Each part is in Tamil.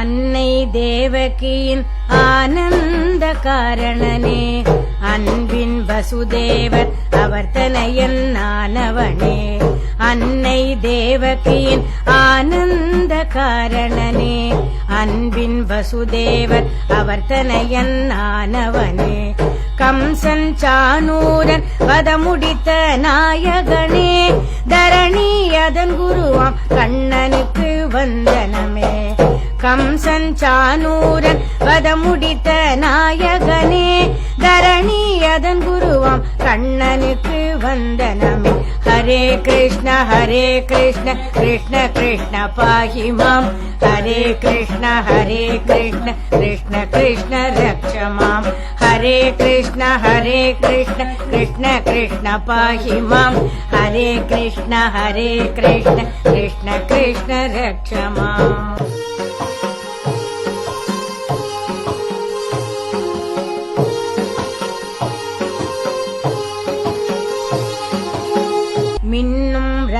அன்னை தேவகியின் ஆனந்த காரணனே. அன்பின் வசுதேவர் அவர் தனையன் நானவனே அன்னை தேவகியின் ஆனந்த காரணனே. அன்பின் வசுதேவர் அவர் தனையன் நானவனே கம்சன் சானூரன் வதமுடித்த நாயகனே. தரணி அதன் குருவாம் கண்ணனுக்கு வந்தனமே. கம்சன் சானூரன் வத முடித்த நாயகனே தரணி அதன் குருவாம் கண்ணனுக்கு வந்தனமே. ஹரே கிருஷ்ண ஹரே கிருஷ்ண கிருஷ்ண கிருஷ்ண பாகிமாம். ஹரே கிருஷ்ண ஹரே கிருஷ்ண கிருஷ்ண கிருஷ்ண ரக்ஷமாம். ஹரே கிருஷ்ண ஹரே கிருஷ்ண கிருஷ்ண கிருஷ்ண பாகிமாம். ஹரே கிருஷ்ண ஹரே கிருஷ்ண கிருஷ்ண கிருஷ்ண ரக்ஷமாம்.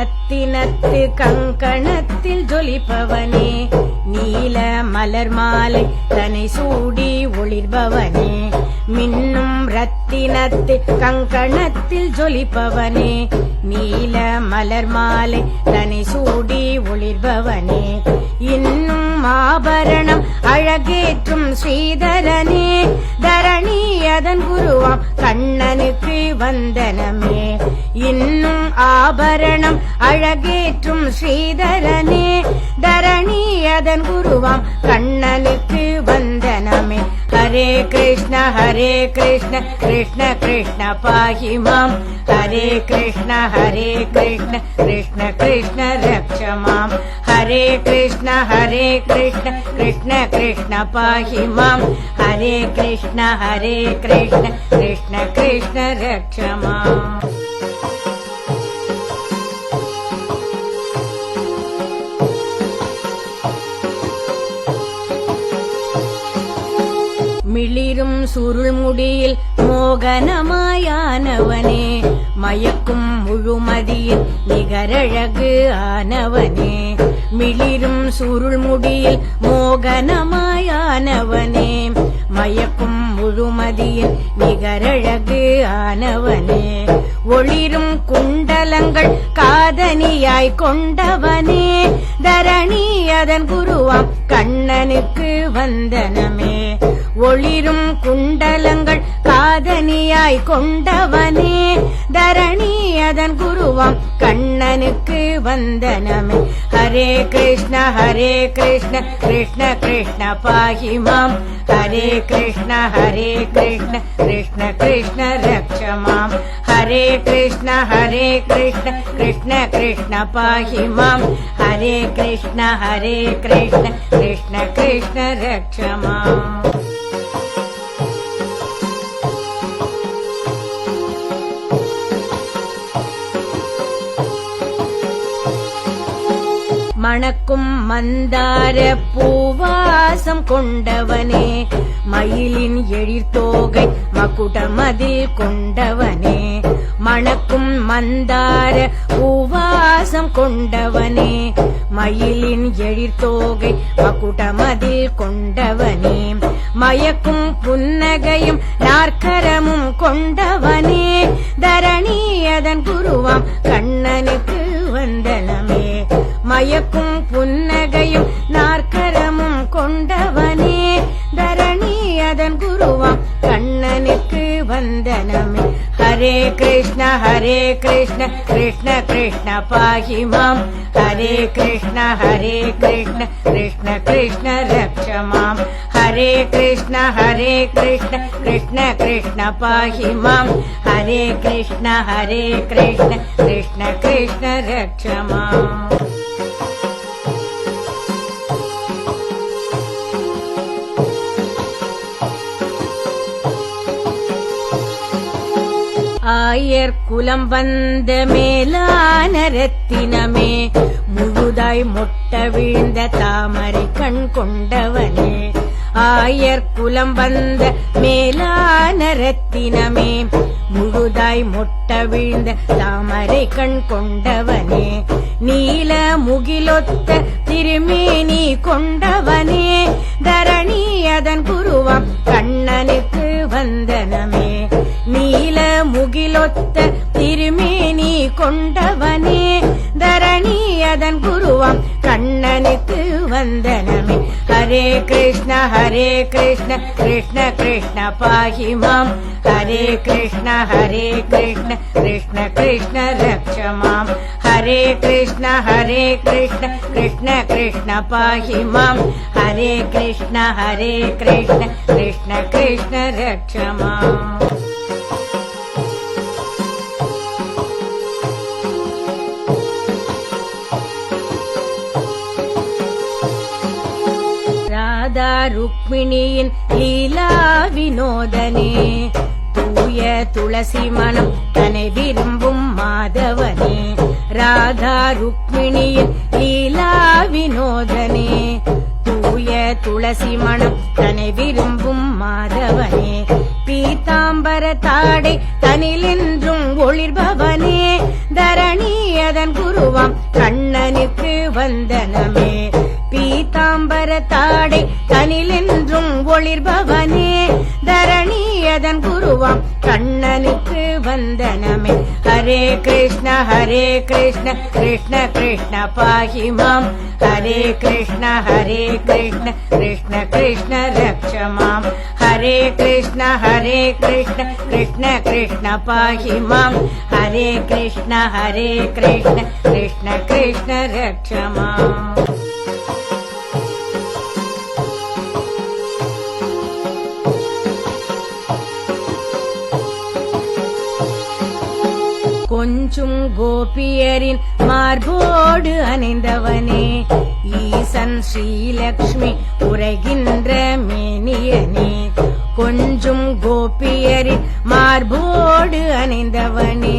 ரத்தினத்து கங்கணத்தில் ஜொலிப்பவனே நீல மலர் மாலை தனை சூடி ஒளிர்பவனே. மின்னும் ரத்தினத்து கங்கணத்தில் ஜொலிப்பவனே நீல மலர் மாலை தனை சூடி ஒளிர்பவனே. இன்னும் ஆபரணம் அழகேற்றும் ஸ்ரீதரனே தரணி அதன் குருவாம் கண்ணனுக்கு வந்தனமே. இன்னும் ஆபரணம் அழகேற்றும் ஸ்ரீதரனே. தரணி அதன் குருவாம் கண்ணனுக்கு வந்தனமே. ஹரே கிருஷ்ண ஹரே கிருஷ்ண கிருஷ்ண கிருஷ்ண பாகிமாம். ஹரே கிருஷ்ண ஹரே கிருஷ்ண கிருஷ்ண கிருஷ்ண ரக்ஷமாம் ஹரே கிருஷ்ண ஹரே கிருஷ்ண கிருஷ்ண கிருஷ்ண பாகிமாம். ஹரே கிருஷ்ண ஹரே கிருஷ்ண கிருஷ்ண கிருஷ்ண ரக்ஷமாம் மிளிரும் சுருள்முடியில் மோகனமாயானவனே மயக்கும் முழுமதியில் நிகரழகு ஆனவனே. மிளிரும் சுருள்முடியில் மோகனமாயானவனே மயக்கும் முழுமதியில் நிகரழகு ஆனவனே. ஒளிரும் குண்டலங்கள் காதனியாய் கொண்டவனே தரணி அதன் குருவாம் கண்ணனுக்கு வந்தனமே. ஒளிரும் குண்டலங்கள் காதனியாய் கொண்டவனே. தரணி அதன் குருவாம் கண்ணனுக்கு வந்தனமே. ஹரே கிருஷ்ண ஹரே கிருஷ்ண கிருஷ்ண கிருஷ்ண பாகிமாம். ஹரே கிருஷ்ண ஹரே கிருஷ்ண கிருஷ்ண கிருஷ்ண ரக்ஷமாம். ஹரே கிருஷ்ண ஹரே கிருஷ்ண கிருஷ்ண கிருஷ்ண பாகிமாம். ஹரே கிருஷ்ண ஹரே கிருஷ்ண கிருஷ்ண கிருஷ்ண ரக்ஷமாம். மணக்கும் மந்தார பூவாசம் கொண்டவனே மயிலின் எழிற்தோகை மகுடமதில் கொண்டவனே. மணக்கும் மந்தார பூவாசம் கொண்டவனே மயிலின் எழிற்தோகை மகுடமதில் கொண்டவனே. மயக்கும் புன்னகையும் நாற்கரமும் கொண்டவனே தரணி அதன் குருவாம் கண்ணனுக்கு வந்தனமே. மயக்கும் புன்னகையும் நாற்கரமும் கொண்டவனே. தரணி அதன் குருவாம் கண்ணனுக்கு வந்தனமே. ஹரே கிருஷ்ண ஹரே கிருஷ்ண கிருஷ்ண கிருஷ்ண பாகிமாம். ஹரே கிருஷ்ண ஹரே கிருஷ்ண கிருஷ்ண கிருஷ்ண ரக்ஷமாம் ஹரே கிருஷ்ண ஹரே கிருஷ்ண கிருஷ்ண கிருஷ்ண பாகிமாம். ஹரே கிருஷ்ண ஹரே கிருஷ்ண கிருஷ்ண கிருஷ்ண ரக்ஷமாம் மாம் ஆயர் குலம் வந்த மேலானரத்தினமே முழுதாய் மொட்ட விழுந்த தாமரை கண் கொண்டவனே. ஆயர் குலம் வந்த மேலானரத்தினமே முழுதாய் மொட்ட விழுந்த தாமரை கண் கொண்டவனே. நீல முகிலொத்த திருமேனி கொண்டவனே தரணி அதன் குருவம் கண்ணனுக்கு வந்தனமே. நீல முகிலொத்த திருமேனி கொண்டவனே தரணி அதன் குருவாம் கண்ணனுக்கு வந்தனமே. ஹரே கிருஷ்ண ஹரே கிருஷ்ண கிருஷ்ண கிருஷ்ண பாஹிமாம் ஹரே கிருஷ்ண ஹரே கிருஷ்ண கிருஷ்ண கிருஷ்ண ரக்ஷமாம் ஹரே கிருஷ்ண ஹரே கிருஷ்ண கிருஷ்ண கிருஷ்ண பாஹிமாம் ஹரே கிருஷ்ண ஹரே கிருஷ்ண கிருஷ்ண கிருஷ்ண ரக்ஷமாம் ருக்மிணியின் லீலா வினோதனே. தூய துளசி மனம் தனை விரும்பும் மாதவனே. ராதா ருக்மிணியின் லீலா வினோதனே. தூய துளசி மனம் தனை விரும்பும் மாதவனே. பீதாம்பர தாடை தனிலென்றும் ஒளிர்பவனே. தரணி அதன் குருவாம் கண்ணனுக்கு வந்தனமே. தாடை தனிலென்றும் ஒளிர்பவனே. தரணி அதன் குருவாம் கண்ணனுக்கு வந்தனமே. ஹரே கிருஷ்ண ஹரே கிருஷ்ண கிருஷ்ண கிருஷ்ண பாஹிமாம் ஹரே கிருஷ்ண ஹரே கிருஷ்ண கிருஷ்ண கிருஷ்ண ரக்ஷமாம். ஹரே கிருஷ்ண ஹரே கிருஷ்ண கிருஷ்ண கிருஷ்ண பாஹிமாம் ஹரே கிருஷ்ண ஹரே கிருஷ்ண கிருஷ்ண கிருஷ்ண ரக்ஷமாம். கொஞ்சும் கோபியரின் மார்போடு அணிந்தவனே ஈசன் ஸ்ரீலக்ஷ்மி உரைகின்ற மேனியனே. கொஞ்சும் கோபியரின் மார்போடு அணிந்தவனே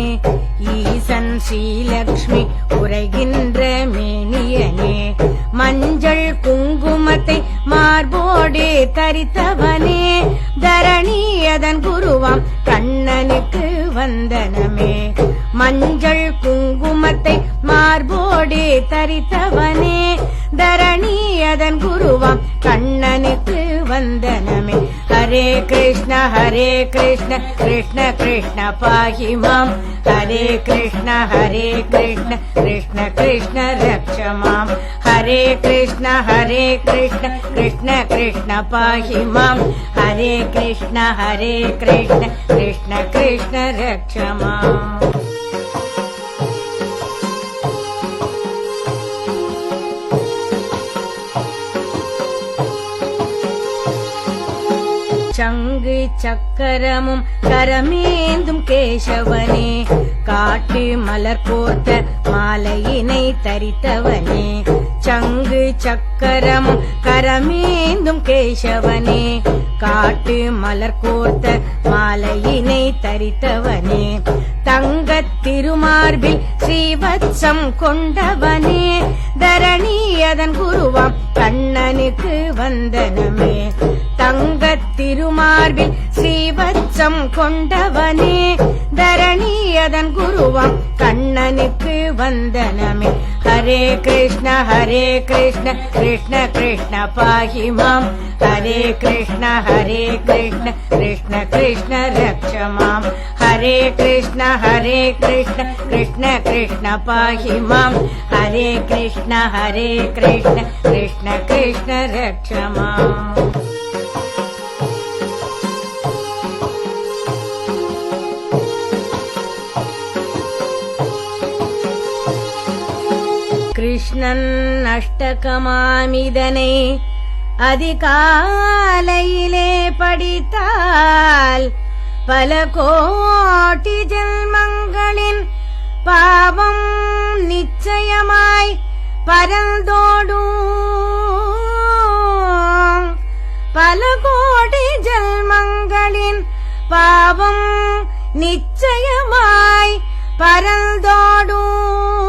ஈசன் ஸ்ரீலக்ஷ்மி உரைகின்ற மேனியனே. மஞ்சள் குங்குமத்தை மார்போடே தரித்தவனே தரணி அதன் குருவாம் கண்ணனுக்கு வந்தனமே. மஞ்சள் குங்குமத்தை மார்போடே தரித்தவனே. தரணி அதன் குருவாம் கண்ணனுக்கு வந்தனமே. ஹரே கிருஷ்ண ஹரே கிருஷ்ண கிருஷ்ண கிருஷ்ண பாகிமாம். ஹரே கிருஷ்ண ஹரே கிருஷ்ண கிருஷ்ண கிருஷ்ண ரக்ஷமாம் ஹரே கிருஷ்ண ஹரே கிருஷ்ண கிருஷ்ண கிருஷ்ண பாகிமாம். ஹரே கிருஷ்ண ஹரே கிருஷ்ண கிருஷ்ண கிருஷ்ண ரக்ஷமாம் சக்கரமும் கரமேந்தும் கேசவனே. காட்டு மலர் போத்த மாலையினை தரித்தவனே. சங்கு சக்கரமும் கரமேந்தும் கேசவனே. காட்டு மலர் கோர்த்த மாலையினை தரித்தவனே. தங்க திருமார்பில் ஸ்ரீவத்சம் கொண்டவனே. தரணி அதன் குருவாம் கண்ணனுக்கு வந்தனமே. தங்க திருமார்பில் ஸ்ரீவச்சம் கொண்டவனே தரணி அதன் குருவம் கண்ணனுக்கு வந்தனமே. ஹரே கிருஷ்ண ஹரே கிருஷ்ண கிருஷ்ண கிருஷ்ண பாகிமாம். ஹரே கிருஷ்ண ஹரே கிருஷ்ண கிருஷ்ண கிருஷ்ண ரக்ஷமாம். ஹரே கிருஷ்ண ஹரே கிருஷ்ண கிருஷ்ண கிருஷ்ண பாகிமாம். ஹரே கிருஷ்ண ஹரே கிருஷ்ண கிருஷ்ண கிருஷ்ண ரக்ஷமாம். கிருஷ்ணன் அஷ்டகமாமிதனை அதிகாலையிலே படித்தால் பல கோட்டி ஜென்மங்களின் பாவம் நிச்சயமாய் பரந்தோடும். பல கோடி ஜென்மங்களின் பாவம் நிச்சயமாய் பரந்தோடும்.